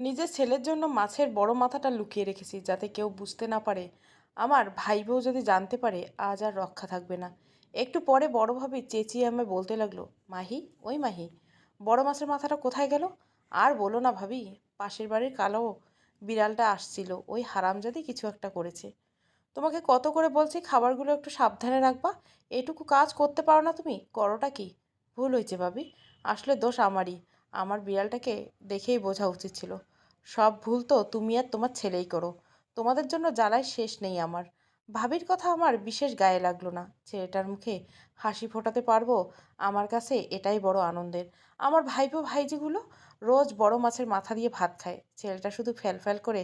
নিজের ছেলের জন্য মাছের বড় মাথাটা লুকিয়ে রেখেছি যাতে কেউ বুঝতে না পারে। আমার ভাই বউ যদি জানতে পারে, আজ আর রক্ষা থাকবে না। একটু পরে বড় ভাবি চেঁচিয়ে আমায় বলতে লাগল, মাহি, ওই মাহি, বড় মাছের মাথাটা কোথায় গেল? আর বলো না ভাবি, পাশের বাড়ির কালো বিড়ালটা আসছিল, ওই হারামজাদি কিছু একটা করেছে। তোমাকে কত করে বলছি, খাবারগুলো একটু সাবধানে রাখবা এইটুকু কাজ করতে পারো না তুমি, করোটা কি? ভুল হয়েছে ভাবি, আসলে দোষ আমারই, আমার বিড়ালটাকে দেখেই বোঝা উচিত ছিল। সব ভুল তো তুমি আর তোমার ছেলেই করো। তোমাদের জন্য জ্বালায় শেষ নেই আমার। ভাবির কথা আমার বিশেষ গায়ে লাগল না। ছেলেটার মুখে হাসি ফোটাতে পারব? আমার কাছে এটাই বড় আনন্দের। আমার ভাইপো ভাইজিগুলো রোজ বড় মাছের মাথা দিয়ে ভাত খায়। ছেলেটা শুধু ফ্যাল ফ্যাল করে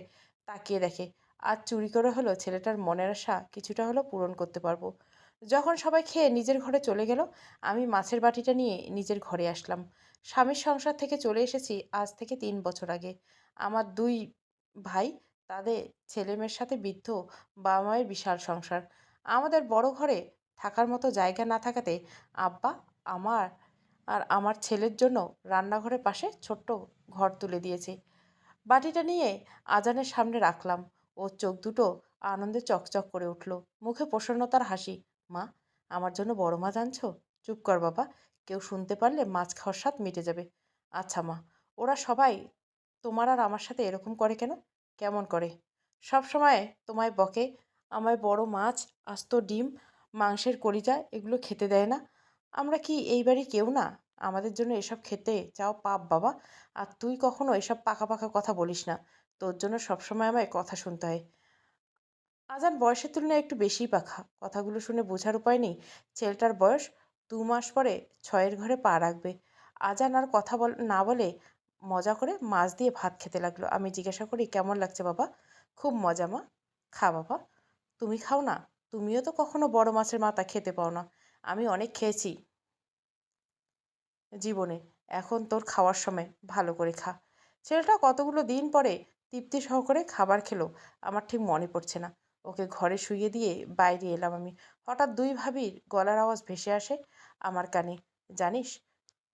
তাকিয়ে দেখে। আর চুরি করে হলো ছেলেটার মনের আশা কিছুটা হলো পূরণ করতে পারব। যখন সবাই খেয়ে নিজের ঘরে চলে গেল, আমি মাছের বাটিটা নিয়ে নিজের ঘরে আসলাম। স্বামীর সংসার থেকে চলে এসেছি আজ থেকে তিন বছর আগে। আমার দুই ভাই, তাদের ছেলেমেয়ের সাথে বৃদ্ধ বাবা মায়ের বিশাল সংসার। আমাদের বড় ঘরে থাকার মতো জায়গা না থাকাতে আব্বা, আমার আর আমার ছেলের জন্য রান্নাঘরের পাশে ছোট্ট ঘর তুলে দিয়েছে। বাটিটা নিয়ে আজানের সামনে রাখলাম। ওর চোখ দুটো আনন্দে চকচক করে উঠল। মুখে প্রসন্নতার হাসি। মা, আমার জন্য বড় মাছ আনছো? চুপ কর বাবা। কেউ শুনতে পারলে মাছ খাওয়ার স্বাদ মিটে যাবে। আচ্ছা মা। ওরা সবাই তোমার আর আমার সাথে এরকম করে কেন? কেমন করে? সব সময় তোমায় বকে, আমায় বড় মাছ, আস্ত ডিম, মাংসের কলিজা এগুলো খেতে দেয় না। আমরা কি এই বাড়ি কেউ না? আমাদের জন্য এসব খেতে চাও পাপ বাবা। আর তুই কখনো এসব পাকা পাকা কথা বলিস না। তোর জন্য সবসময় আমায় কথা শুনতে হয়। আজান বয়সের তুলনায় একটু বেশিই পাখা। কথাগুলো শুনে বোঝার উপায় নেই। ছেলেটার বয়স দু মাস পরে ছয়ের ঘরে পা রাখবে। আজান আর কথা বল, না বলে মজা করে মাছ দিয়ে ভাত খেতে লাগল। আমি জিজ্ঞাসা করি, কেমন লাগছে বাবা? খুব মজা মা। খা বাবা। তুমি খাও না? তুমিও তো কখনো বড় মাছের মাথা খেতে পাও না। আমি অনেক খেয়েছি জীবনে। এখন তোর খাওয়ার সময়। ভালো করে খা। ছেলেটা কতগুলো দিন পরে তৃপ্তি সহকারে খাবার খেলো। আমার ঠিক মনে পড়ছে না। ওকে ঘরে শুইয়ে দিয়ে বাইরে এলাম আমি। হঠাৎ দুই ভাবির গলার আওয়াজ ভেসে আসে আমার কানে। জানিস,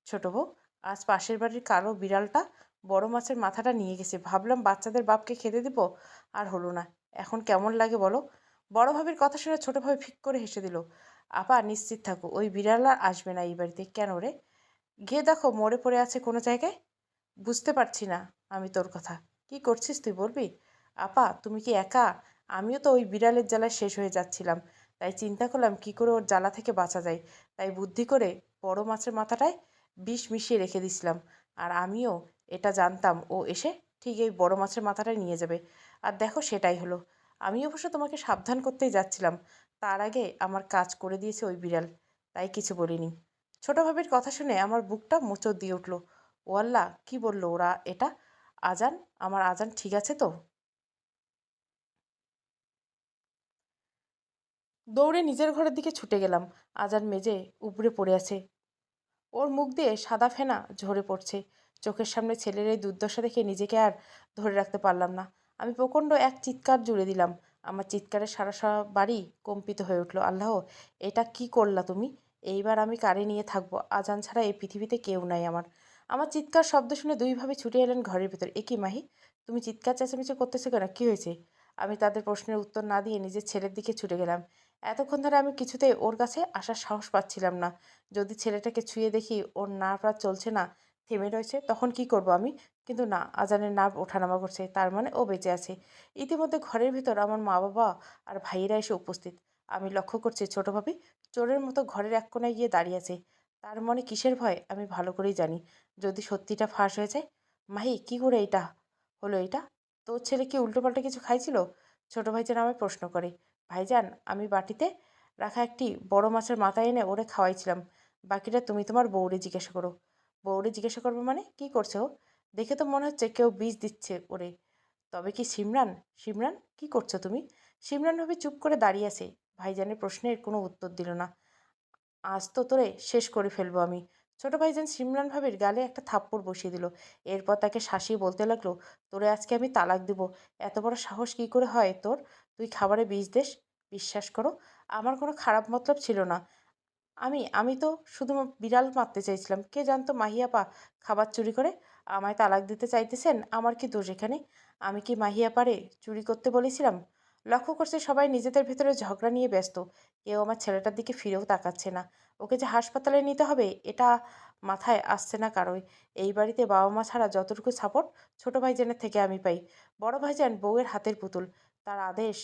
ছোট বউ আজ পাশের বাড়ির কালো বিড়ালটা বড় মাছের মাথাটা নিয়ে গেছে। ভাবলাম বাচ্চাদের বাপকে খেতে দেব, আর হলো না। এখন কেমন লাগে বলো? বড় ভাবির কথা শুনে ছোট ভাবি ফিক করে হেসে দিল, আপা, নিশ্চিত থাকো, ওই বিড়াল আর আসবে না এই বাড়িতে। কেন রে? গিয়ে দেখো, মরে পড়ে আছে কোনো জায়গায়? বুঝতে পারছি না আমি তোর কথা। কি করছিস তুই বলবি? আপা, তুমি কি একা? আমিও তো ওই বিড়ালের জ্বালায় শেষ হয়ে যাচ্ছিলাম। তাই চিন্তা করলাম কি করে ওর জ্বালা থেকে বাঁচা যায়। তাই বুদ্ধি করে বড় মাছের মাথাটায় বিষ মিশিয়ে রেখে দিছিলাম। আর আমিও এটা জানতাম, ও এসে ঠিক এই বড় মাছের মাথাটাই নিয়ে যাবে। আর দেখো সেটাই হলো। আমি অবশ্য তোমাকে সাবধান করতেই যাচ্ছিলাম। তার আগে আমার কাজ করে দিয়েছে ওই বিড়াল, তাই কিছু বলিনি। ছোট ভাবির কথা শুনে আমার বুকটা মোচড় দিয়ে উঠল। ও আল্লাহ, কী বলল ওরা এটা? আজান? আমার আজান ঠিক আছে তো? দৌড়ে নিজের ঘরের দিকে ছুটে গেলাম। আজান মেজে উপরে পড়ে আছে। ওর মুখ দিয়ে সাদা ফেনা ঝরে পড়ছে। চোখের সামনে ছেলের এই দুর্দশা দেখে নিজেকে আর ধরে রাখতে পারলাম না। আমি প্রচণ্ড এক চিৎকার জুড়ে দিলাম। আমার চিৎকারে সারা সারা বাড়ি কম্পিত হয়ে উঠল, আল্লাহ, এটা কি করলা তুমি? এইবার আমি কারে নিয়ে থাকব? আজান ছাড়া এই পৃথিবীতে কেউ নাই আমার। আমার চিৎকার শব্দ শুনে দুইভাবে ছুটে এলেন ঘরের ভেতর। এ কি মাহি? তুমি চিৎকার চেঁচামেচি করতেছো কেন? কী হয়েছে? আমি তাদের প্রশ্নের উত্তর না দিয়ে নিজের ছেলের দিকে ছুটে গেলাম। এতক্ষণ ধরে আমি কিছুতেই ওর কাছে আসার সাহস পাচ্ছিলাম না। যদি ছেলেটাকে ছুঁয়ে দেখি ওর নার্ভ আর চলছে না, থেমে রয়েছে, তখন কি করব আমি? কিন্তু না, আজানের নার্ভ ওঠানামা করছে, তার মানে ও বেঁচে আছে। ইতিমধ্যে ঘরের ভিতর আমার মা বাবা আর ভাইয়েরা এসে উপস্থিত। আমি লক্ষ্য করছি ছোটো ভাবি চোরের মতো ঘরের এক কোনায় গিয়ে দাঁড়িয়ে আছে। তার মনে কিসের ভয়, আমি ভালো করেই জানি। যদি সত্যিটা ফাঁস হয়ে যায়? মাহি, কি করে এটা? হলো এটা? তোর ছেলে কি উল্টোপাল্টা কিছু খাইছিল? ছোটো যেন আমায় প্রশ্ন করে। ভাইজান, আমি বাটিতে রাখা একটি বড় মাছের মাথা এনে ওরে খাওয়াইছিলাম। বাকিটা তুমি তোমার বউরে জিজ্ঞাসা করো। বউরে জিজ্ঞাসা করবে মানে? কি করছে ও? দেখে তো মনে হচ্ছে কেউ বীজ দিচ্ছে ওরে। তবে কি সিমরান? সিমরান, কি করছ তুমি? সিমরান ভাবে চুপ করে দাঁড়িয়ে আছে। ভাইজানের প্রশ্নের কোনো উত্তর দিল না। আজ তো তোরে শেষ করে ফেলব আমি। ছোট ভাইজান সিমরান ভাবির গালে একটা থাপ্পড় বসিয়ে দিল। এরপর তাকে শাসিয়ে বলতে লাগল, তোরে আজকে আমি তালাক দিব। এত বড় সাহস কি করে হয় তোর? তুই খাবারে বিষ দেশ বিশ্বাস করো, আমার কোনো খারাপ মতলব ছিল না। আমি আমি তো শুধু বিড়াল মারতে চাইছিলাম। কে জানতো মাহিয়াপা খাবার চুরি করে আমায় তালাক দিতে চাইতেছেন? আমার কি দোষ এখানে? আমি কি মাহিয়া পারে চুরি করতে বলেছিলাম? লক্ষ্য করছে সবাই নিজেদের ভেতরে ঝগড়া নিয়ে ব্যস্ত। কেউ আমার ছেলেটার দিকে ফিরেও তাকাচ্ছে না। ওকে যে হাসপাতালে নিতে হবে, এটা মাথায় আসছে না কারোই। এই বাড়িতে বাবা মা ছাড়া যতটুকু সাপোর্ট ছোট ভাইজানের থেকে আমি পাই। বড় ভাইজান বউয়ের হাতের পুতুল। তার আদেশ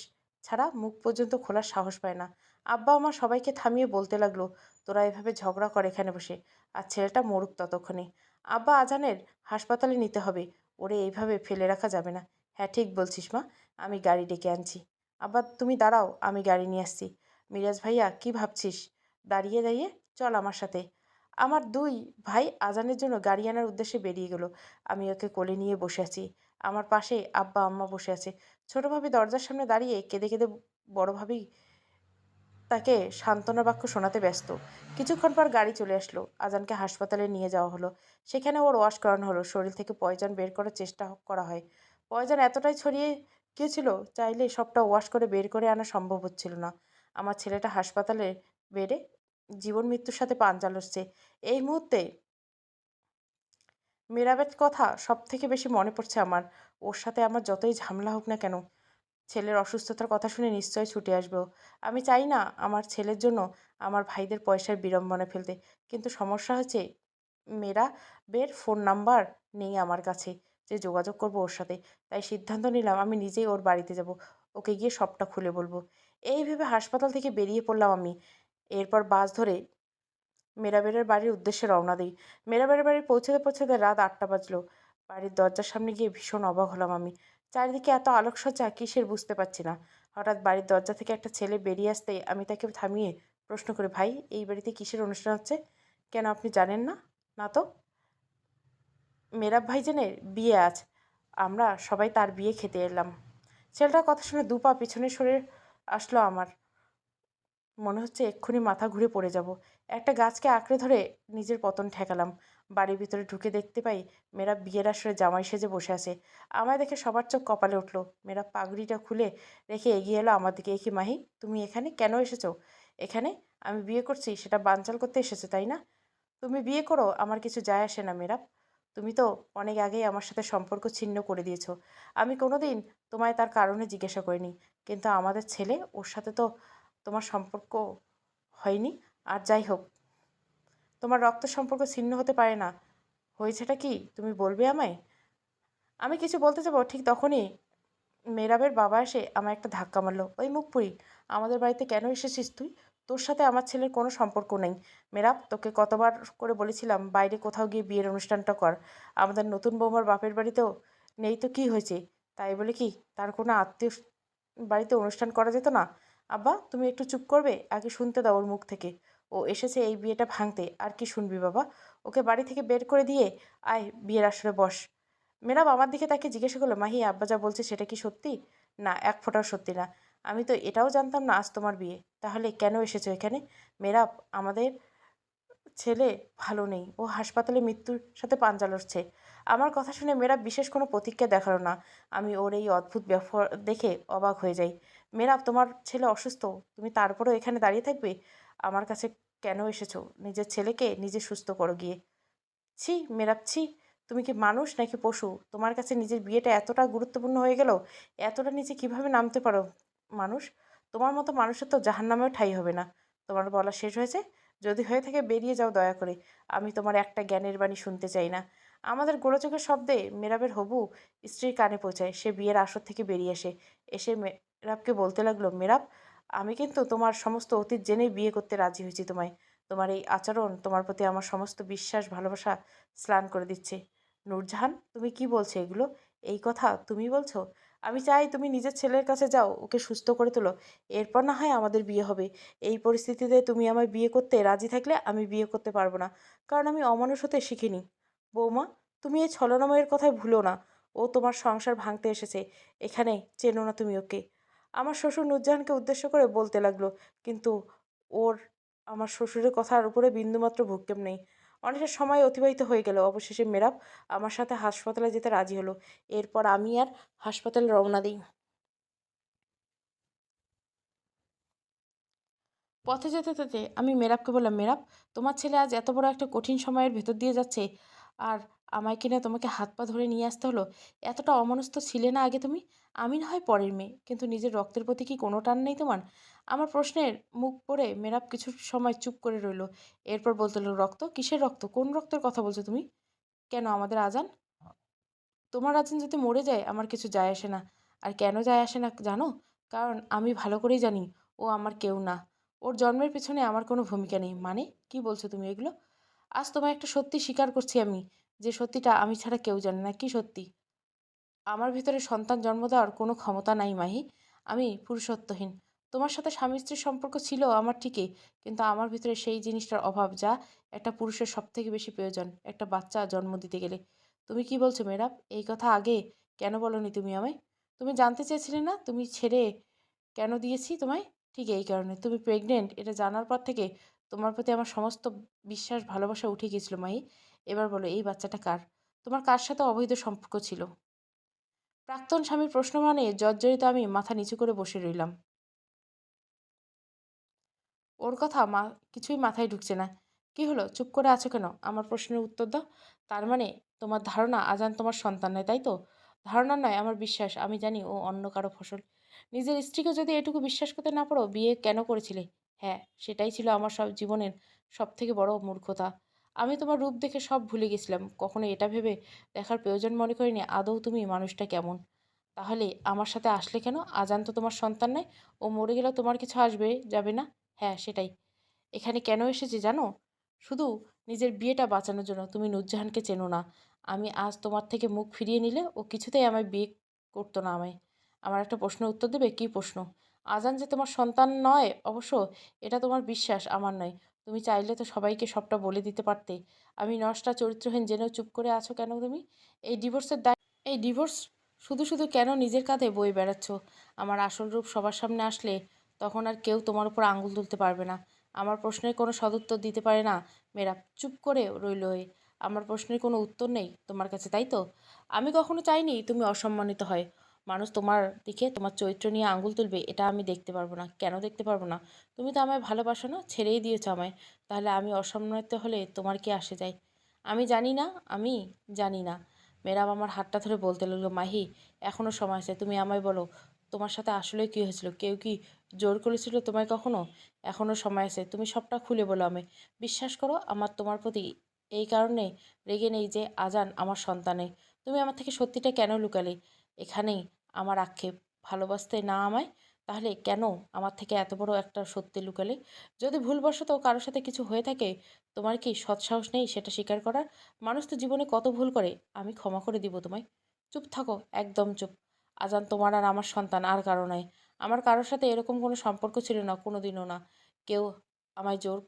ছাড়া মুখ পর্যন্ত খোলার সাহস পায় না। আব্বা আমার সবাইকে থামিয়ে বলতে লাগল, তোরা এভাবে ঝগড়া কর এখানে বসে। আর ছেলেটা মরুক ততক্ষণে। আব্বা আজানের হাসপাতালে নিতে হবে। ওরে এইভাবে ফেলে রাখা যাবে না। হ্যাঁ ঠিক বলছিস মা, আমি গাড়ি ডেকে আনছি। আব্বা, তুমি দাঁড়াও, আমি গাড়ি নিয়ে আসছি। মিরাজ ভাইয়া, কি ভাবছিস? দাঁড়িয়ে দাঁড়িয়ে চল আমার সাথে। আমার দুই ভাই আজানের জন্য গাড়ি আনার উদ্দেশ্যে বেরিয়ে গেল। আমি ওকে কোলে নিয়ে বসে আছি। আমার পাশে আব্বা আম্মা বসে আছে। ছোটো ভাবি দরজার সামনে দাঁড়িয়ে কেঁদে কেঁদে বড় ভাবি তাকে সান্ত্বনা বাক্য শোনাতে ব্যস্ত। কিছুক্ষণ পর গাড়ি চলে আসলো। আজানকে হাসপাতালে নিয়ে যাওয়া হলো। সেখানে ওর ওয়াশ করানো হলো। শরীর থেকে পয়জন বের করার চেষ্টা করা হয়। পয়জন এতটাই ছড়িয়ে গিয়েছিল, চাইলে সবটা ওয়াশ করে বের করে আনা সম্ভব হচ্ছিল না। আমার ছেলেটা হাসপাতালে বেডে জীবন মৃত্যুর সাথে পাঞ্জা লড়ছে এই মুহূর্তে মেরাবের কথা সব থেকে বেশি মনে পড়ছে আমার। ওর সাথে আমার যতই ঝামেলা হোক না কেন, ছেলের অসুস্থতার কথা শুনে নিশ্চয়ই ছুটে আসব। আমি চাই না আমার ছেলের জন্য আমার ভাইদের পয়সার বিড়ম্বনা ফেলতে, কিন্তু সমস্যা হচ্ছে মেরা বের ফোন নাম্বার নেই আমার কাছে যে যোগাযোগ করব ওর সাথে। তাই সিদ্ধান্ত নিলাম আমি নিজেই ওর বাড়িতে যাব, ওকে গিয়ে সবটা খুলে বলব। এই ভেবে হাসপাতাল থেকে বেরিয়ে পড়লাম আমি। এরপর বাস ধরে মেরাবেরের বাড়ির উদ্দেশ্যে রওনা দিই। মেরাবেরের বাড়ি পৌঁছতে পৌঁছতে রাত আটটা বাজলো। বাড়ির দরজার সামনে গিয়ে ভীষণ অবাক হলাম আমি। চারিদিকে এত আলোকসজ্জা, কিসের বুঝতে পারছি না। হঠাৎ বাড়ির দরজা থেকে একটা ছেলে বেরিয়ে আসতে আমি তাকে থামিয়ে প্রশ্ন করি, ভাই, এই বাড়িতে কিসের অনুষ্ঠান হচ্ছে? কেন আপনি জানেন না? না তো? মেরাব ভাইজানের বিয়ে আজ। আমরা সবাই তার বিয়ে খেতে এলাম। ছেলেটার কথা শুনে দু পা পিছনে সরে আসলো আমার। মনে হচ্ছে এক্ষুনি মাথা ঘুরে পড়ে যাব। একটা গাছকে আঁকড়ে ধরে নিজের পতন ঠেকালাম। বাড়ির ভিতরে ঢুকে দেখতে পাই মেয়েরা বিয়ের আসরে জামাই সেজে বসে আছে। আমায় দেখে সবার চোখ কপালে উঠল। মেয়েরা পাগড়িটা খুলে রেখে এগিয়ে এলো আমার দিকে। কি মাহি, তুমি এখানে কেন এসেছ? এখানে? আমি বিয়ে করছি, সেটা বানচাল করতে এসেছ, তাই না? তুমি বিয়ে করো, আমার কিছু যায় আসে না মেরাব তুমি তো অনেক আগেই আমার সাথে সম্পর্ক ছিন্ন করে দিয়েছ। আমি কোনোদিন তোমায় তার কারণে জিজ্ঞাসা করিনি। কিন্তু আমাদের ছেলে, ওর সাথে তো তোমার সম্পর্ক হয়নি। আর যাই হোক, তোমার রক্ত সম্পর্ক ছিন্ন হতে পারে না। হয়েছেটা কি? তুমি বলবে আমায়? আমি কিছু বলতে যাব? ঠিক তখনই মেরাবের বাবা এসে আমার একটা ধাক্কা মারলো। ওই মুখপুরি, আমাদের বাড়িতে কেন এসেছিস তুই? তোর সাথে আমার ছেলের কোনো সম্পর্ক নেই। মেরাব তোকে কতবার করে বলেছিলাম, বাইরে কোথাও গিয়ে বিয়ের অনুষ্ঠানটা কর। আমাদের নতুন বৌমার বাপের বাড়িতেও নেই তো কি হয়েছে? তাই বলে কি, তার কোনো আত্মীয় বাড়িতে অনুষ্ঠান করা যেত না? আব্বা, তুমি একটু চুপ করবে? আগে শুনতে দাও ওর মুখ থেকে। ও এসেছে এই বিয়েটা ভাঙতে। আর কি শুনবি বাবা? ওকে বাড়ি থেকে বের করে দিয়ে আয়, বিয়ের আসরে বস। মেরাব আমার দিকে তাকে জিজ্ঞাসা করল, মাহি, আব্বা যা বলছে সেটা কি সত্যি? না, এক ফোঁটাও সত্যি না। আমি তো এটাও জানতাম না আজ তোমার বিয়ে। তাহলে কেন এসেছ এখানে? মেরাব, আমাদের ছেলে ভালো নেই। ও হাসপাতালে মৃত্যুর সাথে পাঞ্জা লড়ছে। আমার কথা শুনে মেরাব বিশেষ কোনো প্রতিক্রিয়া দেখাল না। আমি ওর এই অদ্ভুত ব্যবহার দেখে অবাক হয়ে যাই। মেরাব তোমার ছেলে অসুস্থ, তুমি তারপরেও এখানে দাঁড়িয়ে থাকবে? আমার কাছে কেন এসেছ? নিজের ছেলেকে নিজে সুস্থ করো গিয়ে। ছি মেরাব ছি, তুমি কি মানুষ নাকি পশু? তোমার কাছে নিজের বিয়েটা এতটা গুরুত্বপূর্ণ হয়ে গেল, এতটা নিচে কীভাবে নামতে পারো? মানুষ, তোমার মতো মানুষের তো জাহান নামেও ঠাই হবে না। তোমার বলা শেষ হয়েছে? যদি হয়ে থাকে বেরিয়ে যাও দয়া করে। আমি তোমার একটা জ্ঞানের বাণী শুনতে চাই না। আমাদের গোড়াচোখের শব্দে মেরাবের হবু স্ত্রীর কানে পৌঁছায়। সে বিয়ের আসর থেকে বেরিয়ে আসে। এসে মেরাবকে বলতে লাগল, মেরাব, আমি কিন্তু তোমার সমস্ত অতীত জেনেই বিয়ে করতে রাজি হয়েছি তোমায়। তোমার এই আচরণ তোমার প্রতি আমার সমস্ত বিশ্বাস, ভালোবাসা স্নান করে দিচ্ছে। নূরজাহান, তুমি কি বলছো এগুলো? এই কথা তুমি বলছো? আমি চাই তুমি নিজের ছেলের কাছে যাও, ওকে সুস্থ করে তোলো। এরপর না হয় আমাদের বিয়ে হবে। এই পরিস্থিতিতে তুমি আমায় বিয়ে করতে রাজি থাকলে আমি বিয়ে করতে পারব না, কারণ আমি অমানুষ হতে শিখিনি। বৌমা, তুমি এই ছলনাময়ের কথায় ভুলো না। ও তোমার সংসার ভাঙতে এসেছে। এখানে চেনো না তুমি ওকে। আমার শ্বশুর নুরজাহানকে উদ্দেশ্য করে বলতে লাগল, কিন্তু ওর, আমার শ্বশুরের কথার উপরে বিন্দুমাত্র ভূক্ষেপ নেই। অনেকটা সময় অতিবাহিত হয়ে গেল। অবশেষে মেরাব আমার সাথে হাসপাতালে যেতে রাজি হলো। এরপর আমি আর হাসপাতালে রওনা দিই। পথে যেতে যেতে আমি মেরাবকে বললাম, মেরাব, তোমার ছেলে আজ এত বড় একটা কঠিন সময়ের ভেতর দিয়ে যাচ্ছে আর আমায় কিনা তোমাকে হাত পা ধরে নিয়ে আসতে হলো? এতটা অমনস্থ ছিলে না আগে তুমি? আমি না হয় পরের মেয়ে। কিন্তু নিজের রক্তের প্রতি কি কোনো টান নেই তোমার? আমার প্রশ্নের মুখ পড়ে মেরাব কিছু সময় চুপ করে রইল। এরপর বলতে রক্ত? কিসের রক্ত? কোন রক্তের কথা বলছো তুমি? কেন আমাদের আজান? তোমার আজান যদি মরে যায়, আমার কিছু যায় আসে না। আর কেন যায় আসে না জানো? কারণ আমি ভালো করেই জানি, ও আমার কেউ না। ওর জন্মের পেছনে আমার কোনো ভূমিকা নেই। মানে? কি বলছো তুমি এগুলো? আজ তোমায় একটা সত্যি স্বীকার করছি আমি। যে সত্যিটা আমি ছাড়া কেউ জানে না। কি সত্যি? আমার ভিতরে সন্তান জন্ম দেওয়ার কোনো ক্ষমতা নাই, মাহি। আমি পুরুষত্বহীন। তোমার সাথে স্বামী স্ত্রীর সম্পর্ক ছিল আমার ঠিকই, কিন্তু আমার ভিতরে সেই জিনিসটার অভাব যা একটা পুরুষের সব থেকে বেশি প্রয়োজন, একটা বাচ্চা জন্ম দিতে গেলে। তুমি কি বলছো মেরাব এই কথা আগে কেন বলনি তুমি আমায়? তুমি জানতে চেয়েছিলে না? তুমি ছেড়ে কেন দিয়েছি তোমায়? ঠিক এই কারণে। তুমি প্রেগনেন্ট এটা জানার পর থেকে তোমার প্রতি আমার সমস্ত বিশ্বাস, ভালোবাসা উঠে গিয়েছিল মাহি। এবার বলো, এই বাচ্চাটা কার? তোমার কার সাথে অবৈধ সম্পর্ক ছিল? প্রাক্তন স্বামীর প্রশ্ন মানে জর্জরিত আমি মাথা নিচু করে বসে রইলাম। ওর কথা মা, কিছুই মাথায় ঢুকছে না। কি হলো? চুপ করে আছো কেন? আমার প্রশ্নের উত্তর দাও। তার মানে তোমার ধারণা আজান তোমার সন্তান নয়, তাই তো? ধারণা নয়, আমার বিশ্বাস। আমি জানি ও অন্য কারও ফসল। নিজের স্ত্রীকে যদি এটুকু বিশ্বাস করতে না পারো, বিয়ে কেন করেছিলে? হ্যাঁ সেটাই ছিল আমার সব জীবনের সব থেকে বড় মূর্খতা। আমি তোমার রূপ দেখে সব ভুলে গেছিলাম। কখনো এটা ভেবে দেখার প্রয়োজন মনে করিনি আদৌ তুমি মানুষটা কেমন। তাহলে আমার সাথে আসলে কেন? আজান তো তোমার সন্তান নয়। ও মরে গেলেও তোমার কিছু আসবে, যাবে না? হ্যাঁ সেটাই। এখানে কেন এসেছি জানো? শুধু নিজের বিয়েটা বাঁচানোর জন্য। তুমি নুরজাহানকে চেনো না। আমি আজ তোমার থেকে মুখ ফিরিয়ে নিলে ও কিছুতেই আমায় বিয়ে করতো না আমায়। আমার একটা প্রশ্নের উত্তর দেবে? কী প্রশ্ন? আজান যে তোমার সন্তান নয়, অবশ্য এটা তোমার বিশ্বাস, আমার নয়। তুমি চাইলে তো সবাইকে সবটা বলে দিতে পারতে। আমি নষ্টা, চরিত্রহীন জেনেও চুপ করে আছো কেন তুমি? এই ডিভোর্সের দায় এই ডিভোর্স? শুধু শুধু কেন নিজের কাঁধে বয়ে বেড়াচ্ছ? আমার আসল রূপ সবার সামনে আসলে তখন আর কেউ তোমার উপর আঙুল তুলতে পারবে না। আমার প্রশ্নের কোনো সদুত্তর দিতে পারে না। মেয়েরা চুপ করে রইল হয়ে আমার প্রশ্নের কোনো উত্তর নেই তোমার কাছে, তাই তো? আমি কখনো চাইনি তুমি অসম্মানিত হয়। মানুষ তোমার দিকে, তোমার চরিত্র নিয়ে আঙুল তুলবে, এটা আমি দেখতে পারব না। কেন দেখতে পারব না? তুমি তো আমায় ভালোবাসো না, ছেড়েই দিয়েছ আমায়। তাহলে আমি অসম্মানিত হলে তোমার কি আসে যায়? আমি জানি না, আমি জানি না। মেরাম আমার হাতটা ধরে বলতে লাগল, মাহি এখনও সময় আছে, তুমি আমায় বলো, তোমার সাথে আসলে কী হয়েছিল? কেউ কি জোর করেছিল তোমায় কখনো? এখনও সময় আছে, তুমি সবটা খুলে বলো আমি বিশ্বাস করো, আমার তোমার প্রতি এই কারণে রেগে নেই যে আজান আমার সন্তানে তুমি আমার থেকে সত্যিটা কেন লুকালে? এখানেই আমার আক্ষেপ ভালোবাসতে না আমায়, তাহলে কেন আমার থেকে এত বড় একটা সত্যি লুকালে? যদি ভুলবশত কারোর সাথে কিছু হয়ে থাকে, তোমার কি সৎসাহস নেই সেটা স্বীকার করার? মানুষ তো জীবনে কত ভুল করে, আমি ক্ষমা করে দিব তোমায়। চুপ থাকো, একদম চুপ। আজান তোমার আর আমার সন্তান আর কারও নয়। আমার কারোর সাথে এরকম কোনো সম্পর্ক ছিল না কোনো দিনও না। কেউ আমায় জোর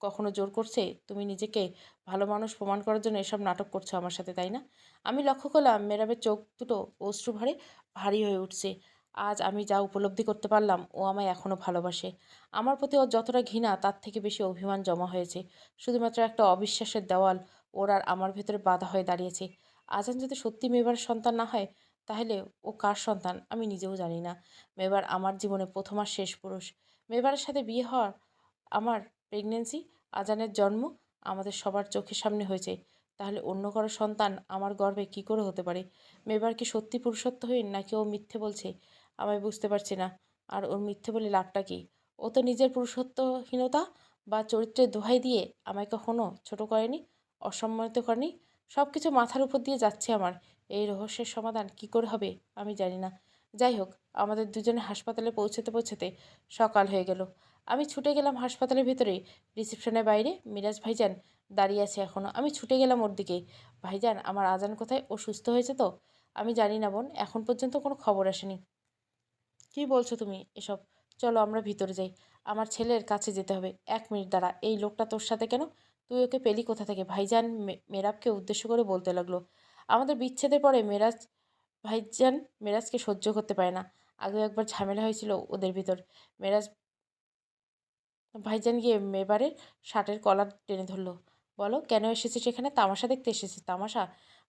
কখনো জোর করছে? তুমি নিজেকে ভালো মানুষ প্রমাণ করার জন্য এসব নাটক করছ আমার সাথে, তাই না? আমি লক্ষ্য করলাম মেরাবের চোখ দুটো অশ্রু ভারে ভারী হয়ে উঠছে। আজ আমি যা উপলব্ধি করতে পারলাম, ও আমায় এখনও ভালোবাসে। আমার প্রতি ওর যতটা ঘৃণা, তার থেকে বেশি অভিমান জমা হয়েছে। শুধুমাত্র একটা অবিশ্বাসের দেওয়াল, ওর আর আমার ভেতরে বাধা হয়ে দাঁড়িয়েছে। আজান যদি সত্যি মেবার সন্তান না হয়, তাহলে ও কার সন্তান? আমি নিজেও জানি না। মেবার আমার জীবনে প্রথম আর শেষ পুরুষ। মেবারের সাথে বিয়ে হওয়ার আমার প্রেগনেন্সি আজানের জন্ম আমাদের সবার চোখের সামনে হয়েছে তাহলে অন্য কারও সন্তান আমার গর্বে কি করে হতে পারে? মেবার কি সত্যি পুরুষত্বহীন নাকি ও মিথ্যে বলছে? আমায় বুঝতে পারছি না। আর ওর মিথ্যে বলে লাভটা কি? ও তো নিজের পুরুষত্বহীনতা বা চরিত্রের দোহাই দিয়ে আমায় কখনো ছোট করেনি, অসম্মানিত করেনি সব কিছু মাথার উপর দিয়ে যাচ্ছে আমার। এই রহস্যের সমাধান কি করে হবে আমি জানি না। যাই হোক, আমাদের দুজনে হাসপাতালে পৌঁছতে পৌঁছতে সকাল হয়ে গেল। আমি ছুটে গেলাম হাসপাতালের ভিতরে রিসেপশনের বাইরে মিরাজ ভাইজান দাঁড়িয়ে আছে এখনও আমি ছুটে গেলাম ওর দিকে। ভাইজান, আমার আজান কোথায়? ও সুস্থ হয়েছে তো? আমি জানি না বোন, এখন পর্যন্ত কোনো খবর আসেনি। কি বলছো তুমি এসব? চলো আমরা ভিতরে যাই। আমার ছেলের কাছে যেতে হবে। এক মিনিট দাঁড়া, এই লোকটা তোর সাথে কেন? তুই ওকে পেলি কোথা থেকে? ভাইজান মেরাবকে উদ্দেশ্য করে বলতে লাগল। আমাদের বিচ্ছেদের পরে মেরাজ ভাইজান মেরাজকে সহ্য করতে পারে না। আগেও একবার ঝামেলা হয়েছিল ওদের ভিতর। মেরাজ ভাইজান গিয়ে মেবারের শার্টের কলার টেনে ধরলো। বলো, কেন এসেছে সেখানে তামাশা দেখতে এসেছে। তামাশা?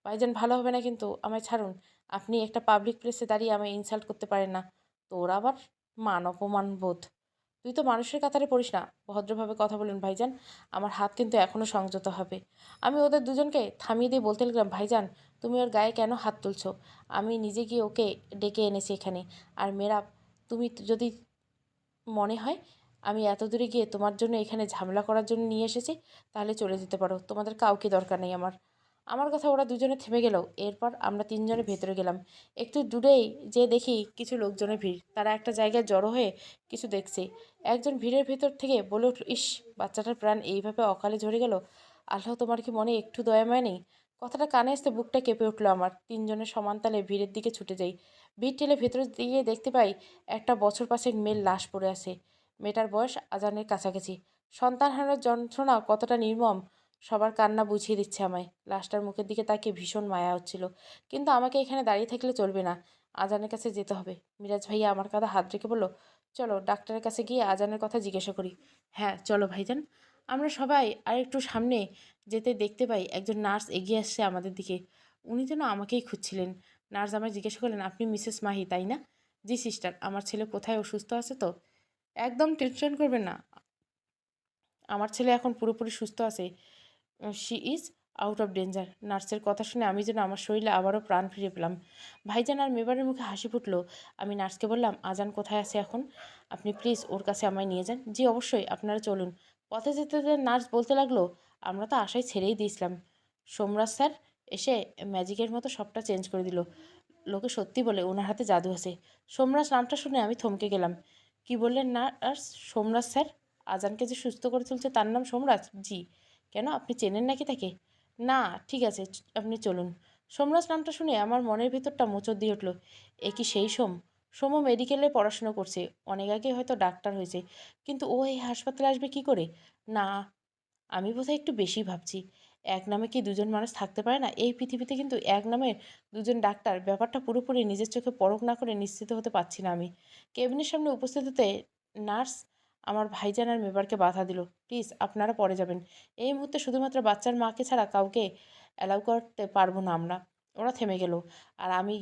ভাইজান, ভালো হবে না কিন্তু? আমায় ছাড়ুন। আপনি একটা পাবলিক প্লেসে দাঁড়িয়ে আমায় ইনসাল্ট করতে পারেন না। তোর আবার মান অপমান বোধ। তুই তো মানুষের কাতারে পড়িস না। ভদ্রভাবে কথা বলুন ভাইজান। আমার হাত কিন্তু এখনও সংযত হবে। আমি ওদের দুজনকে থামিয়ে দিয়ে বলতে লাগলাম, ভাইজান, তুমি ওর গায়ে কেন হাত তুলছ? আমি নিজে গিয়ে ওকে ডেকে এনেছি এখানে। আর মেরাব তুমি যদি মনে হয় আমি এত দূরে গিয়ে তোমার জন্য এখানে ঝামেলা করার জন্য নিয়ে এসেছি, তাহলে চলে যেতে পারো। তোমাদের কাউকে দরকার নেই আমার। আমার কথা ওরা দুজনে থেমে গেল। এরপর আমরা তিনজনে ভেতরে গেলাম। একটু দূরেই যে দেখি কিছু লোকজনের ভিড়। তারা একটা জায়গায় জড়ো হয়ে কিছু দেখছে। একজন ভিড়ের ভেতর থেকে বলে উঠল, ইস, বাচ্চাটার প্রাণ এইভাবে অকালে ঝরে গেল। আল্লাহ, তোমার কি মনে একটু দয়াময় নেই? কথাটা কানে আসতে বুকটা কেঁপে উঠল আমার। তিনজনের সমানতালে ভিড়ের দিকে ছুটে যাই। ভিড় ঠেলে ভেতরে দিয়ে দেখতে পাই, একটা বছর পাশের মেয়ের লাশ পড়ে আছে। মেয়েটার বয়স আজানের কাছাকাছি। সন্তান হারার যন্ত্রণা কতটা নির্মম, সবার কান্না বুঝিয়ে দিচ্ছে আমায়। লাশটার মুখের দিকে তাকে ভীষণ মায়া হচ্ছিল। কিন্তু আমাকে এখানে দাঁড়িয়ে থাকলে চলবে না। আজানের কাছে যেতে হবে। মিরাজ ভাইয়া আমার কাঁধে হাত রেখে বলল, চলো, ডাক্তারের কাছে গিয়ে আজানের কথা জিজ্ঞাসা করি। হ্যাঁ চলো ভাইজান। আমরা সবাই আর একটু সামনে যেতে দেখতে পাই। একজন নার্স এগিয়ে আসছে আমাদের দিকে। উনি যেন আমাকেই খুঁজছিলেন। নার্স আমায় জিজ্ঞাসা করলেন, আপনি মিসেস মাহি, তাই না? জি, সিস্টার। আমার ছেলে কোথায়? অসুস্থ আছে তো? একদম টেনশন করবেন না। আমার ছেলে এখন পুরোপুরি সুস্থ আছে। She is out of danger নার্সের কথা শুনে আমি যেন আমার শরীরে আবারও প্রাণ ফিরে পেলাম। ভাইজান আর মেবারের মুখে হাসি ফুটলো। আমি নার্সকে বললাম, আজান কোথায় আছে এখন? আপনি প্লিজ ওর কাছে আমায় নিয়ে যান। জি, অবশ্যই, আপনারা চলুন। পথে যেতে যেতে নার্স বলতে লাগল, আমরা তো আশায় ছেড়েই দিয়েছিলাম। সোমরাজ স্যার এসে ম্যাজিকের মতো সবটা চেঞ্জ করে দিল। লোকে সত্যি বলে ওনার হাতে জাদু আছে। সোমরাজ নামটা শুনে আমি থমকে গেলাম। কি বললেন নার্স সোমরাজ স্যার? আজানকে যে সুস্থ করে তুলছে তার নাম সোমরাজ? জি। কেন? আপনি চেনেন নাকি তাকে? না, ঠিক আছে আপনি চলুন। সোমরাজ নামটা শুনে আমার মনের ভিতরটা মোচড় দিয়ে উঠল। এ কি সেই সোম? সোম মেডিকেলে পড়াশুনো করছে। অনেক আগে হয়তো ডাক্তার হয়েছে। কিন্তু ও এই হাসপাতালে আসবে কি করে? না, আমি বোধহয় একটু বেশি ভাবছি। এক নামে কি দুজন মানুষ থাকতে পারে না? এই পৃথিবীতে কিন্তু এক নামে দুজন ডাক্তার ব্যাপারটা পুরোপুরি নিজের চোখে পরখ না করে নিশ্চিত হতে পারছি না আমি। কেবিনের সামনে উপস্থিত হতে নার্স আমার ভাইজান আর মেবারকে বাধা দিল। প্লিজ, আপনারা পরে যাবেন। এই মুহূর্তে শুধুমাত্র বাচ্চার মাকে ছাড়া কাউকে অ্যালাউ করতে পারব না আমরা। ওরা থেমে গেল আর আমি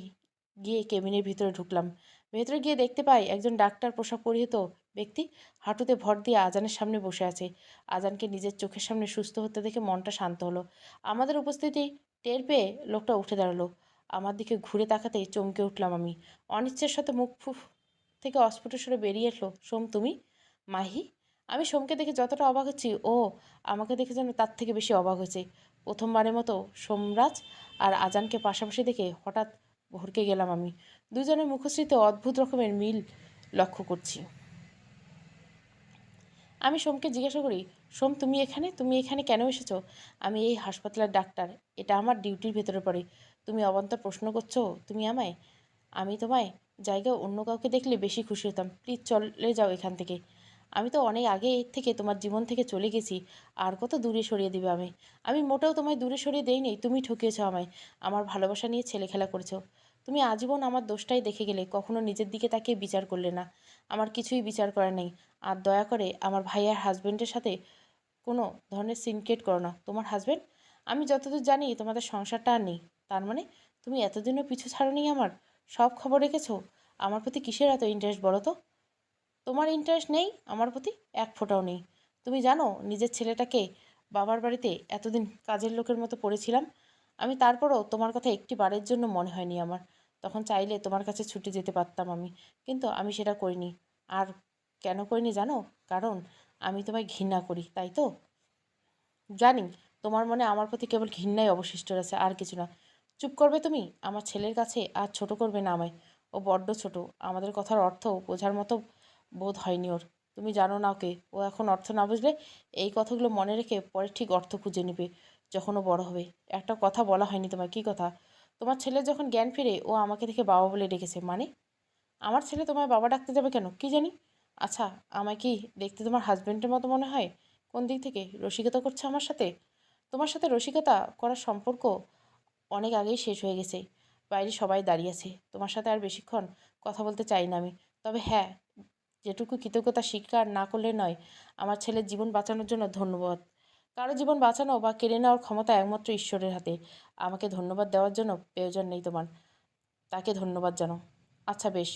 গিয়ে কেবিনের ভিতরে ঢুকলাম। ভেতরে গিয়ে দেখতে পাই একজন ডাক্তার পোশাক পরিহিত ব্যক্তি হাঁটুতে ভর দিয়ে আজানের সামনে বসে আছে। আজানকে নিজের চোখের সামনে সুস্থ হতে দেখে মনটা শান্ত হলো। আমাদের উপস্থিতি টের পেয়ে লোকটা উঠে দাঁড়াল। আমার দিকে ঘুরে তাকাতেই চমকে উঠলাম আমি। অনিচ্ছের সাথে মুখ ফুফ থেকে অস্ফুট সরে বেরিয়ে এসলো সোম, তুমি? মাহি? আমি সোমকে দেখে যতটা অবাক হচ্ছি, ও, আমাকে দেখে যেন তার থেকে বেশি অবাক হয়েছে। প্রথমবারের মতো সোমরাজ আর আজানকে পাশাপাশি দেখে হঠাৎ ভরকে গেলাম আমি। দুজনের মুখশ্রীতে অদ্ভুত রকমের মিল লক্ষ্য করছি। আমি সোমকে জিজ্ঞাসা করি, সোম, তুমি এখানে? তুমি এখানে কেন এসেছ? আমি, এই হাসপাতালের ডাক্তার, এটা আমার ডিউটির ভেতরে পড়ে। তুমি অবান্তর প্রশ্ন করছ, তুমি আমায়? আমি তোমায় জায়গায় অন্য কাউকে দেখলে বেশি খুশি হতাম। প্লিজ চলে যাও এখান থেকে। আমি তো অনেক আগে থেকে তোমার জীবন থেকে চলে গেছি, আর কত দূরে সরিয়ে দিবে আমি আমি মোটেও তোমায় দূরে সরিয়ে দেইনি, তুমি ঠকিয়েছো আমায়। আমার ভালোবাসা নিয়ে ছেলে খেলা করেছ। তুমি আজীবন আমার দোষটাই দেখে গেলে, কখনো নিজের দিকে তাকে বিচার করলে না। আমার কিছুই বিচার করা নেই। আর দয়া করে আমার ভাইয়ার হাজবেন্ডের সাথে কোনো ধরনের সিনক্রেট করো না। তোমার হাজবেন্ড আমি যতদূর জানি তোমাদের সংসারটা আর নেই। তার মানে তুমি এতদিনও পিছু ছাড়নি আমার? সব খবর রেখেছো? আমার প্রতি কিসের এত ইন্টারেস্ট বলো তো? তোমার ইন্টারেস্ট নেই, আমার প্রতি এক ফোঁটাও নেই। তুমি জানো নিজের ছেলেটাকে বাবার বাড়িতে এতদিন কাজের লোকের মতো পড়েছিলাম। আমি তারপরও তোমার কথা একটি বারের জন্য মনে হয়নি আমার। তখন চাইলে তোমার কাছে ছুটে যেতে পারতাম আমি। কিন্তু আমি সেটা করিনি। আর কেন করিনি জানো? কারণ আমি তোমায় ঘৃণা করি, তাই তো? জানি, তোমার মনে আমার প্রতি কেবল ঘৃণাই অবশিষ্ট রয়েছে, আর কিছু না। চুপ করবে তুমি? আমার ছেলের কাছে আর ছোট করবে না আমায়। ও বড্ড ছোট, আমাদের কথার অর্থ বোঝার মতো বোধ হয়নি ওর। তুমি জানো না ওকে, ও এখন অর্থ না বুঝলে এই কথাগুলো মনে রেখে পরে ঠিক অর্থ খুঁজে নেবে যখন ও বড় হবে। একটা কথা বলা হয়নি তোমায়, কী কথা? তোমার ছেলে যখন জ্ঞান ফিরে, ও আমাকে দেখে বাবা বলে ডেকেছে মানে? আমার ছেলে তোমায় বাবা ডাকতে যাবে কেন, কি জানি? আচ্ছা আমায় কি দেখতে তোমার হাজবেন্ডের মতো মনে হয়? কোন দিক থেকে? রসিকতা করছে আমার সাথে? তোমার সাথে রসিকতা করার সম্পর্ক অনেক আগেই শেষ হয়ে গেছে। বাইরে সবাই দাঁড়িয়ে আছে। তোমার সাথে আর বেশিক্ষণ কথা বলতে চাই না আমি। তবে হ্যাঁ যেটুকু কৃতজ্ঞতা স্বীকার না করলে নয়, আমার ছেলের জীবন বাঁচানোর জন্য ধন্যবাদ। কারও জীবন বাঁচানো বা কেড়ে নেওয়ার ক্ষমতা একমাত্র ঈশ্বরের হাতে। আমাকে ধন্যবাদ দেওয়ার জন্য প্রয়োজন নেই তোমার। তাকে ধন্যবাদ জানো আচ্ছা বেশ,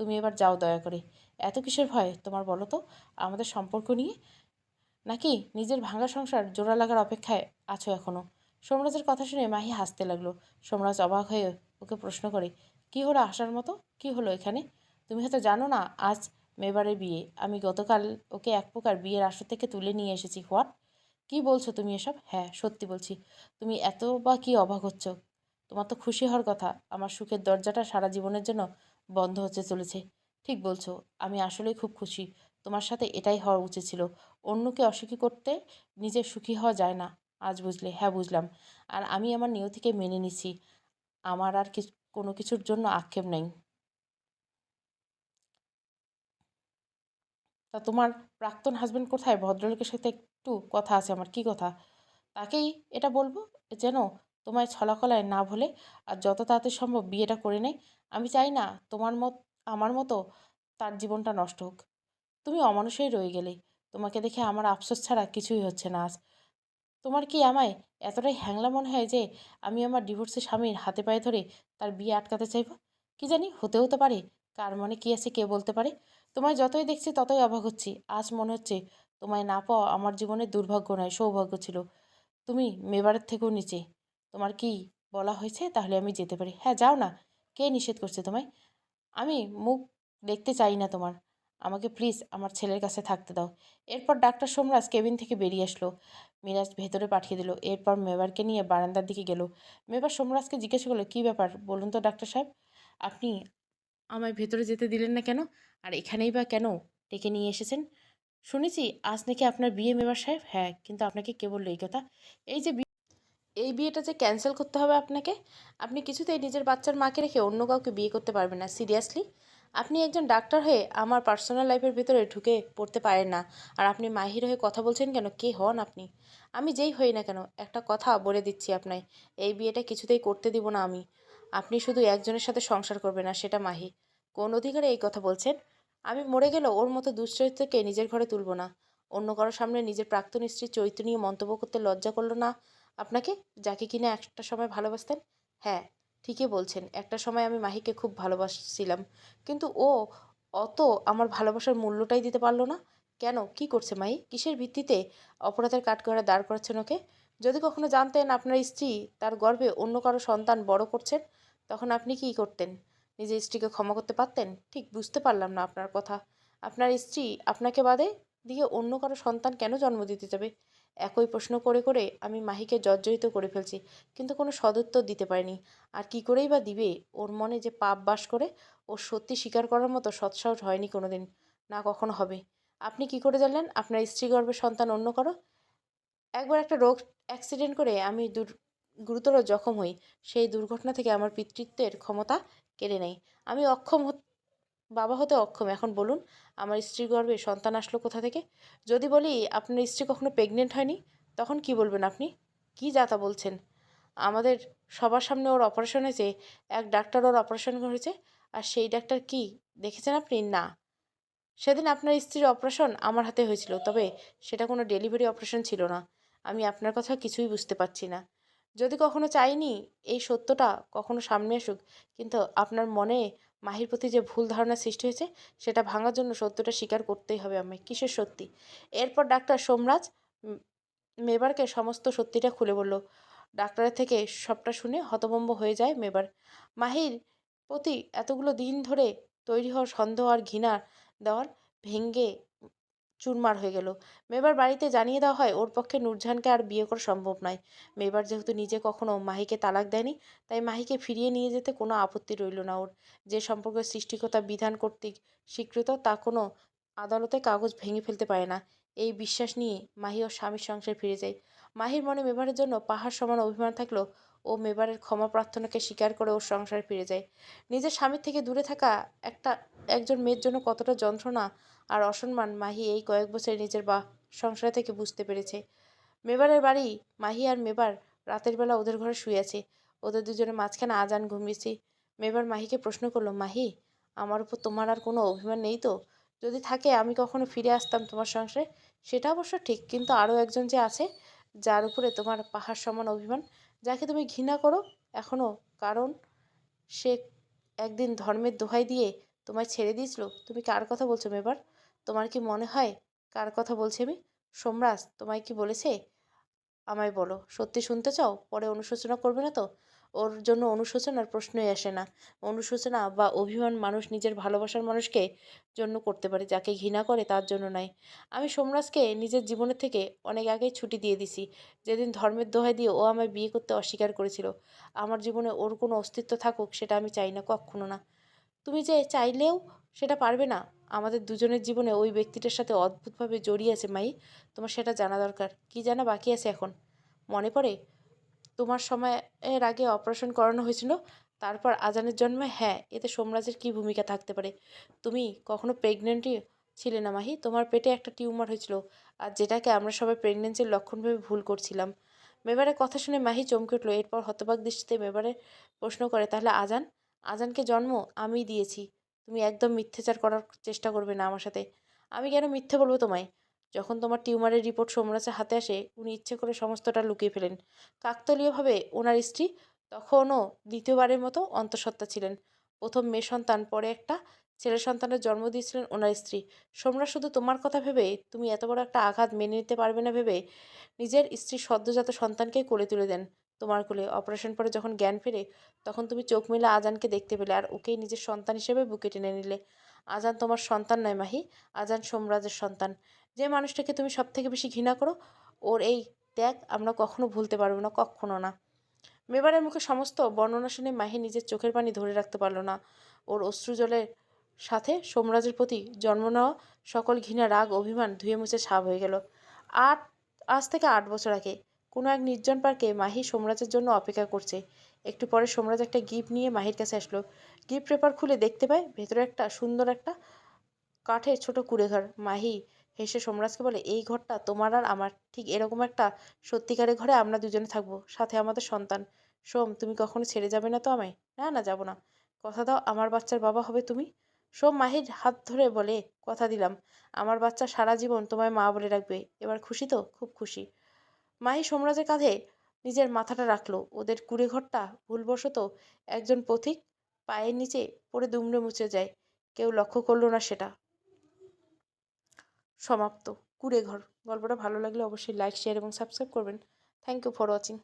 তুমি এবার যাও দয়া করে। এত কিসের ভয় তোমার বলো তো? আমাদের সম্পর্ক নিয়ে? নাকি নিজের ভাঙা সংসার জোড়া লাগার অপেক্ষায় আছো এখনও? সোমরাজের কথা শুনে মাহি হাসতে লাগল। সোমরাজ অবাক হয়ে ওকে প্রশ্ন করে, কি হলো আসার মতো? কি হলো এখানে? তুমি হয়তো জানো না, আজ মেবারের বিয়ে। আমি গতকাল ওকে এক প্রকার বিয়ের আসর থেকে তুলে নিয়ে এসেছি। হোয়াট? কি বলছো তুমি এসব? হ্যাঁ সত্যি বলছি। তুমি এত বা কি অবাক হচ্ছ? তোমার তো খুশি হওয়ার কথা। আমার সুখের দরজাটা সারা জীবনের জন্য বন্ধ হতে চলেছে। ঠিক বলছো, আমি আসলেই খুব খুশি। তোমার সাথে এটাই হওয়া উচিত ছিল। অন্যকে অসুখী করতে নিজে সুখী হওয়া যায় না। আজ বুঝলে হ্যাঁ বুঝলাম। আর আমি আমার নিয়তিকে মেনে নিছি। আমার আর কোনো কিছুর জন্য আক্ষেপ নেই। তা তোমার প্রাক্তন হাজব্যান্ড কোথায়? ভদ্রলোকের সাথে একটু কথা আছে আমার, কি কথা? তাকেই এটা বলব যেন তোমায় ছলাকলায় না ভুলে। আর যত তাড়াতাড়ি সম্ভব বিয়েটা করে নেয়। আমি চাই না তোমার মত আমার মতো তার জীবনটা নষ্ট হোক। তুমি অমানুষেই রয়ে গেলে। তোমাকে দেখে আমার আফসোস ছাড়া কিছুই হচ্ছে না আজ। তোমার কি আমায় এতটাই হ্যাংলা মনে হয় যে আমি আমার ডিভোর্সের স্বামীর হাতে পায়ে ধরে তার বিয়ে আটকাতে চাইব? কি জানি হতেও তো পারে। কার মনে কি আছে কে বলতে পারে? তোমায় যতই দেখছি ততই অবাক হচ্ছি। আজ মনে হচ্ছে তোমায় না পাওয়া আমার জীবনের দুর্ভাগ্য নয়, সৌভাগ্য ছিল। তুমি মেবারের থেকেও নিচে। তোমার কি বলা হয়েছে তাহলে আমি যেতে পারি? হ্যাঁ যাও না। কে নিষেধ করছে তোমায়? আমি মুখ দেখতে চাই না তোমার। আমাকে প্লিজ আমার ছেলের কাছে থাকতে দাও। এরপর ডাক্তার সোমরাজ কেবিন থেকে বেরিয়ে আসলো। মিরাজ ভেতরে পাঠিয়ে দিল। এরপর মেবারকে নিয়ে বারান্দার দিকে গেল। মেবার সোমরাজকে জিজ্ঞাসা করল, কী ব্যাপার? বলুন তো ডাক্তার সাহেব। আপনি আমায় ভেতরে যেতে দিলেন না কেন? আর এখানেই বা কেন ডেকে নিয়ে এসেছেন? শুনেছি, আজ নাকি আপনার বিয়ে মেবার সাহেব? হ্যাঁ কিন্তু আপনাকে কে বলল এই কথা? এই যে এই বিয়েটা যে ক্যান্সেল করতে হবে আপনাকে, আপনি কিছুতেই নিজের বাচ্চার মাকে রেখে অন্য কাউকে বিয়ে করতে পারবেন না, সিরিয়াসলি। আপনি একজন ডাক্তার হয়ে আমার পার্সোনাল লাইফের ভিতরে ঢুকে পড়তে পারেন না, আর আপনি মাহির হয়ে কথা বলছেন কেন? কে হন আপনি? আমি যেই হই না কেন, একটা কথা বলে দিচ্ছি আপনায়, এই বিয়েটা কিছুতেই করতে দিব না আমি। আপনি শুধু একজনের সাথে সংসার করবেন না সেটা মাহি। কোন অধিকারে এই কথা বলছেন? আমি মরে গেলেও ওর মতো দুশ্চরিত্রকে নিজের ঘরে তুলব না। অন্য কারোর সামনে নিজের প্রাক্তন স্ত্রীর চরিত্র নিয়ে মন্তব্য করতে লজ্জা করল না? আপনাকে? যাকে কিনা একটা সময় ভালোবাসতেন? হ্যাঁ ঠিকই বলছেন। একটা সময় আমি মাহিকে খুব ভালোবাসছিলাম। কিন্তু ও অত আমার ভালোবাসার মূল্যটাই দিতে পারল না। কেন? কি করছে মাহি? কিসের ভিত্তিতে অপরাধের কাঠগড়া দাঁড় করাচ্ছেন ওকে? যদি কখনো জানতেন আপনার স্ত্রী তার গর্ভে অন্য কারও সন্তান বড় করছেন, তখন আপনি কী করতেন? নিজের স্ত্রীকে ক্ষমা করতে পারতেন? ঠিক বুঝতে পারলাম না আপনার কথা। আপনার স্ত্রী আপনাকে বাদে দিয়ে অন্য কারও সন্তান কেন জন্ম দিতে যাবে? একই প্রশ্ন করে করে আমি মাহিকে জর্জরিত করে ফেলছি, কিন্তু কোনো সদুত্তর দিতে পারিনি। আর কি করেই বা দিবে? ওর মনে যে পাপ বাস করে ওর সত্যি স্বীকার করার মতো সৎসাহস হয়নি কোনো দিন না, কখনো হবে। আপনি কি করে জানলেন? আপনার স্ত্রী গর্ভের সন্তান অন্য করো? একবার একটা রোগ অ্যাক্সিডেন্ট করে আমি দুর, গুরুতর জখম হই। সেই দুর্ঘটনা থেকে আমার পিতৃত্বের ক্ষমতা কেড়ে নেয়। আমি অক্ষম বাবা হতে অক্ষম, এখন বলুন, আমার স্ত্রীর গর্ভে সন্তান আসলো কোথা থেকে? যদি বলি, আপনার স্ত্রী কখনো প্রেগনেন্ট হয়নি? তখন কি বলবেন আপনি? কি যাতা বলছেন? আমাদের সবার সামনে ওর অপারেশন হয়েছে, এক ডাক্তার ওর অপারেশন করেছে, আর সেই ডাক্তার কি? দেখেছেন আপনি? না। সেদিন আপনার স্ত্রীর অপারেশন আমার হাতে হয়েছিল, তবে সেটা কোনো ডেলিভারি অপারেশন ছিল না। আমি আপনার কথা কিছুই বুঝতে পারছি না। যদি কখনো চাইনি, এই সত্যটা কখনো সামনে আসুক, কিন্তু আপনার মনে মাহির প্রতি যে ভুল ধারণা সৃষ্টি হয়েছে, সেটা ভাঙার জন্য সত্যটা স্বীকার করতেই হবে আমি কিসের সত্যি? এরপর ডাক্তার সোমরাজ মেবারকে সমস্ত সত্যিটা খুলে বলল। ডাক্তারের থেকে সবটা শুনে হতভম্ব হয়ে যায় মেবার। মাহির প্রতি এতগুলো দিন ধরে তৈরি হওয়া সন্দেহ আর ঘৃণা দেওয়ার ভেঙ্গে চুরমার হয়ে গেল। মেবার বাড়িতে জানিয়ে দেওয়া হয়, ওর পক্ষে নূরজাহানকে আর বিয়ে করা সম্ভব নয়। মেবার যেহেতু নিজে কখনো মাহিকে তালাক দেয়নি, তাই মাহিকে ফিরিয়ে নিয়ে যেতে কোনো আপত্তি রইল না ওর। যে সম্পর্কের সৃষ্টিকতা বিধান কর্তৃক স্বীকৃত, তা কোনো আদালতে কাগজ ভেঙে ফেলতে পারে না। এই বিশ্বাস নিয়ে মাহি ওর স্বামীর সংসারে ফিরে যায়। মাহির মনে মেবারের জন্য পাহাড় সমান অভিমান থাকলেও ও মেবারের ক্ষমা প্রার্থনাকে স্বীকার করে ওর সংসারে ফিরে যায়। নিজের স্বামীর থেকে দূরে থাকা একটা, একজন মেয়ের জন্য কতটা যন্ত্রণা আর অসম্মান মাহি এই কয়েক বছরে নিজের বা, সংসার থেকে বুঝতে পেরেছে। মেবারের বাড়ি মাহি আর মেবার রাতের বেলা ওদের ঘরে শুয়ে আছে। ওদের দুজনের মাঝখানে আজান ঘুমিয়েছে। মেবার মাহিকে প্রশ্ন করল, মাহি, আমার উপর তোমার আর কোনো অভিমান নেই তো? যদি থাকে, আমি কখনো ফিরে আসতাম তোমার সংসারে? সেটা অবশ্য ঠিক, কিন্তু আরও একজন যে আছে, যার উপরে তোমার পাহাড় সমান অভিমান, যাকে তুমি ঘৃণা করো এখনও কারণ সে একদিন ধর্মের দোহাই দিয়ে তোমায় ছেড়ে দিয়েছিল? তুমি কার কথা বলছো মেবার? তোমার কি মনে হয় কার কথা বলছি আমি? সোমরাজ, তোমায় কি বলেছে? আমায় বলো। সত্যি শুনতে চাও? পরে অনুশোচনা করবে না তো? ওর জন্য অনুশোচনার প্রশ্নই আসে না। অনুশোচনা বা অভিমান মানুষ নিজের ভালোবাসার মানুষকে জন্য করতে পারে, যাকে ঘৃণা করে তার জন্য নয়। আমি সোমরাজকে নিজের জীবনের থেকে অনেক আগেই ছুটি দিয়ে দিছি। যেদিন ধর্মের দোহাই দিয়ে ও আমায় বিয়ে করতে অস্বীকার করেছিল। আমার জীবনে ওর কোনো অস্তিত্ব থাকুক, সেটা আমি চাই না, কখনো না। তুমি যে চাইলেও সেটা পারবে না আমাদের দুজনের জীবনে ওই ব্যক্তিটার সাথে অদ্ভুতভাবে জড়িয়ে আছে মাই তোমার সেটা জানা দরকার। কি জানা বাকি আছে এখন? মনে পড়ে? তোমার সময়ের আগে অপারেশন করানো হয়েছিল, তারপর আজানের জন্মে? হ্যাঁ এতে সোমরাজের কী ভূমিকা থাকতে পারে? তুমি কখনো প্রেগনেন্টই ছিলে না, মাহি। তোমার পেটে একটা টিউমার হয়েছিল, আর যেটাকে আমরা সবাই প্রেগনেন্সির লক্ষণ ভেবে ভুল করছিলাম। মেবারের কথা শুনে মাহি চমকে উঠল, এরপর হতবাক দৃষ্টিতে মেবারে প্রশ্ন করে, তাহলে আজান? আজানকে জন্ম? আমিই দিয়েছি। তুমি একদম মিথ্যাচার করার চেষ্টা করবে না আমার সাথে। আমি কেন মিথ্যে বলব তোমায়? যখন তোমার টিউমারের রিপোর্ট সোমরাজের হাতে আসে, উনি ইচ্ছে করে সমস্তটা লুকিয়ে ফেলেন। কাকতলীয়ভাবে ওনার স্ত্রী তখনও দ্বিতীয়বারের মতো অন্তঃসত্ত্বা ছিলেন। প্রথম মেয়ে সন্তান, পরে একটা ছেলে সন্তানের জন্ম দিয়েছিলেন ওনার স্ত্রী। সোমরাজ, শুধু তোমার কথা ভেবে তুমি এত বড় একটা আঘাত মেনে নিতে পারবে না ভেবে নিজের স্ত্রীর সদ্যজাত সন্তানকে কোলে তুলে দেন। তোমার কোলে অপারেশন পরে যখন জ্ঞান ফেরে, তখন তুমি চোখ মেলে আজানকে দেখতে পেলে আর ওকেই নিজের সন্তান হিসেবে বুকে টেনে নিলে। আজান তোমার সন্তান নয় মাহি, আজান সোমরাজের সন্তান। যে মানুষটাকে তুমি সব থেকে বেশি ঘৃণা করো, ওর এই ত্যাগ আমরা কখনো ভুলতে পারব না, কখনো না। মেবারের মুখে সমস্ত বর্ণনা শুনে মাহি নিজের চোখের পানি ধরে রাখতে পারল না। ওর অশ্রুজলের সাথে সোমরাজের প্রতি জন্ম নেওয়া সকল ঘৃণা, রাগ, অভিমান ধুয়ে মুছে ছাপ হয়ে গেল। আট, আজ থেকে আট বছর আগে কোনো এক নির্জন পার্কে মাহি সোমরাজের জন্য অপেক্ষা করছে। একটু পরে সোমরাজ একটা গিফট নিয়ে মাহির কাছে আসলো। গিফট পেপার খুলে দেখতে পায়, ভেতরে একটা সুন্দর একটা কাঠের ছোট কুড়েঘর। মাহি হেসে সোমরাজকে বলে, এই ঘরটা তোমার আর আমার। ঠিক এরকম একটা সত্যিকারের ঘরে আমরা দুজনে থাকব, সাথে আমাদের সন্তান। সোম, তুমি কখনো ছেড়ে যাবে না তো আমায়? না না, যাব না। কথা দাও, আমার বাচ্চার বাবা হবে তুমি? সোম মাহির হাত ধরে বলে, কথা দিলাম। আমার বাচ্চা সারা জীবন তোমায় মা বলে রাখবে। এবার খুশি তো? খুব খুশি। মাহি সোমরাজের কাঁধে নিজের মাথাটা রাখল। ওদের কুড়ে ঘরটা ভুলবশত একজন পথিক পায়ের নিচে পড়ে দুমড়ে মুছে যায়। কেউ লক্ষ্য করল না সেটা। সমাপ্ত। কুড়ে ঘর গল্পটা ভালো লাগলে অবশ্যই লাইক শেয়ার এবং সাবস্ক্রাইব করবেন। Thank you for watching